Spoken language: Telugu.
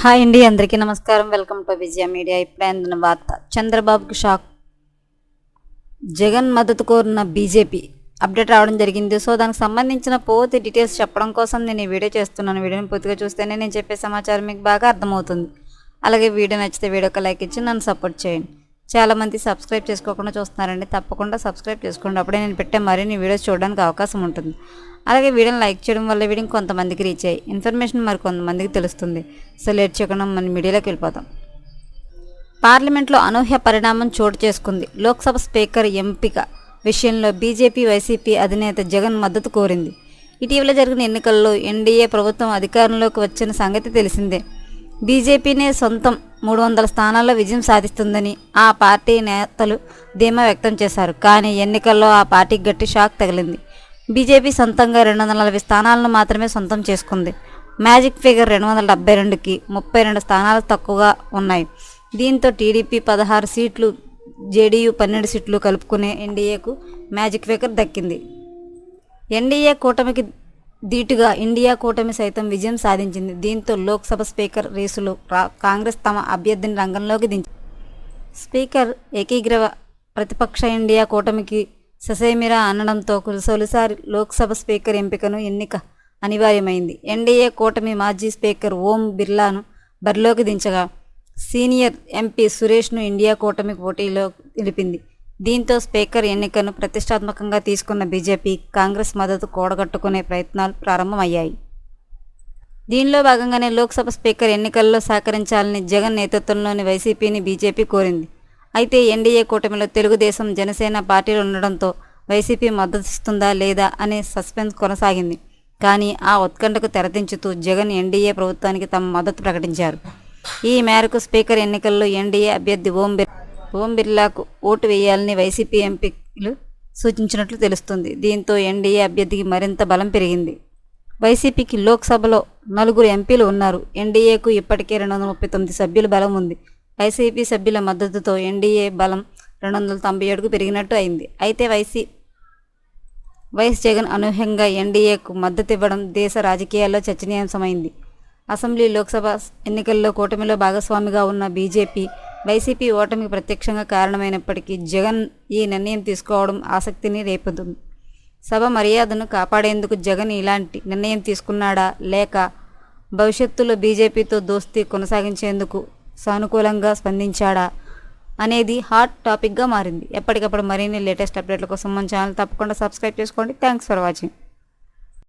హాయ్ అండి అందరికీ నమస్కారం. Welcome to Vijaya media. ఇప్పుడే అందిన వార్త. చంద్రబాబుకి షాక్. జగన్ మద్దతు కోరిన బీజేపీ అప్డేట్ రావడం జరిగింది. సో దానికి సంబంధించిన పూర్తి డీటెయిల్స్ చెప్పడం కోసం నేను ఈ వీడియో చేస్తున్నాను. వీడియోని పూర్తిగా చూస్తేనే నేను చెప్పే సమాచారం మీకు బాగా అర్థమవుతుంది. అలాగే వీడియో నచ్చితే వీడియోకి లైక్ ఇచ్చి నన్ను సపోర్ట్ చేయండి. చాలామంది సబ్స్క్రైబ్ చేసుకోకుండా చూస్తున్నారండి. తప్పకుండా సబ్స్క్రైబ్ చేసుకోండి. అప్పుడే నేను పెట్టే మరిన్ని వీడియోస్ చూడడానికి అవకాశం ఉంటుంది. అలాగే వీడియోని లైక్ చేయడం వల్ల వీడియో కొంతమందికి రీచ్ అయ్యి ఇన్ఫర్మేషన్ మరి కొంతమందికి తెలుస్తుంది. సో లేట్ చేయకుండా మన మీడియాలోకి వెళ్ళిపోతాం పార్లమెంట్లో అనూహ్య పరిణామం చోటు చేసుకుంది. లోక్సభ స్పీకర్ ఎంపిక విషయంలో బీజేపీ వైసీపీ అధినేత జగన్ మద్దతు కోరింది. ఇటీవల జరిగిన ఎన్నికల్లో ఎన్డీఏ ప్రభుత్వం అధికారంలోకి వచ్చిన సంగతి తెలిసిందే. బీజేపీనే సొంతం మూడు వందల స్థానాల్లో విజయం సాధిస్తుందని ఆ పార్టీ నేతలు ధీమా వ్యక్తం చేశారు. కానీ ఎన్నికల్లో ఆ పార్టీకి గట్టి షాక్ తగిలింది. బీజేపీ సొంతంగా రెండు వందల నలభై స్థానాలను మాత్రమే సొంతం చేసుకుంది. మ్యాజిక్ ఫిగర్ రెండు వందల డెబ్బై రెండుకి ముప్పై రెండు స్థానాలు తక్కువగా ఉన్నాయి. దీంతో టీడీపీ పదహారు సీట్లు జేడీయూ పన్నెండు సీట్లు కలుపుకునే ఎన్డీఏకు మ్యాజిక్ ఫిగర్ దక్కింది. ఎన్డీఏ కూటమికి ధీటుగా ఇండియా కూటమి సైతం విజయం సాధించింది. దీంతో లోక్సభ స్పీకర్ రేసులో కాంగ్రెస్ తమ అభ్యర్థిని రంగంలోకి దించింది స్పీకర్ ఏకీగ్రవ ప్రతిపక్ష ఇండియా కూటమికి ససేమిరా అనడంతో తొలిసారి లోక్సభ స్పీకర్ ఎంపికను ఎన్నిక అనివార్యమైంది. ఎన్డీఏ కూటమి మాజీ స్పీకర్ ఓం బిర్లాను బరిలోకి దించగా సీనియర్ ఎంపీ సురేష్ను ఇండియా కూటమి పోటీలో నిలిపింది. దీంతో స్పీకర్ ఎన్నికను ప్రతిష్టాత్మకంగా తీసుకున్న బీజేపీ కాంగ్రెస్ మద్దతు కూడగట్టుకునే ప్రయత్నాలు ప్రారంభమయ్యాయి. దీనిలో భాగంగానే లోక్సభ స్పీకర్ ఎన్నికల్లో సహకరించాలని జగన్ నేతృత్వంలోని వైసీపీని బీజేపీ కోరింది. అయితే ఎన్డీఏ కూటమిలో తెలుగుదేశం జనసేన పార్టీలు ఉండడంతో వైసీపీ మద్దతిస్తుందా లేదా అనే సస్పెన్స్ కొనసాగింది. కానీ ఆ ఉత్కంఠకు తెరదించుతూ జగన్ ఎన్డీఏ ప్రభుత్వానికి తమ మద్దతు ప్రకటించారు. ఈ మేరకు స్పీకర్ ఎన్నికల్లో ఎన్డీఏ అభ్యర్థి ఓం ఓం బిర్లాకు ఓటు వేయాలని వైసీపీ ఎంపీలు సూచించినట్లు తెలుస్తుంది. దీంతో ఎన్డీఏ అభ్యర్థికి మరింత బలం పెరిగింది. వైసీపీకి లోక్సభలో నలుగురు ఎంపీలు ఉన్నారు. ఎన్డీఏకు ఇప్పటికే రెండు వందల ముప్పై తొమ్మిది సభ్యుల బలం ఉంది. వైసీపీ సభ్యుల మద్దతుతో ఎన్డీఏ బలం రెండు వందల తొంభై ఏడుకు పెరిగినట్టు అయింది. అయితే వైసీ వైఎస్ జగన్ అనూహ్యంగా ఎన్డీఏకు మద్దతు ఇవ్వడం దేశ రాజకీయాల్లో చర్చనీయాంశమైంది. అసెంబ్లీ లోక్సభ ఎన్నికల్లో కూటమిలో భాగస్వామిగా ఉన్న బీజేపీ వైసీపీ ఓటమికి ప్రత్యక్షంగా కారణమైనప్పటికీ జగన్ ఈ నిర్ణయం తీసుకోవడం ఆసక్తిని రేపుతుంది. సభ మర్యాదను కాపాడేందుకు జగన్ ఇలాంటి నిర్ణయం తీసుకున్నాడా లేక భవిష్యత్తులో బీజేపీతో దోస్తీ కొనసాగించేందుకు సానుకూలంగా స్పందించాడా అనేది హాట్ టాపిక్గా మారింది. ఎప్పటికప్పుడు మరిన్ని లేటెస్ట్ అప్డేట్ల కోసం మన ఛానల్ తప్పకుండా సబ్స్క్రైబ్ చేసుకోండి. Thanks for watching.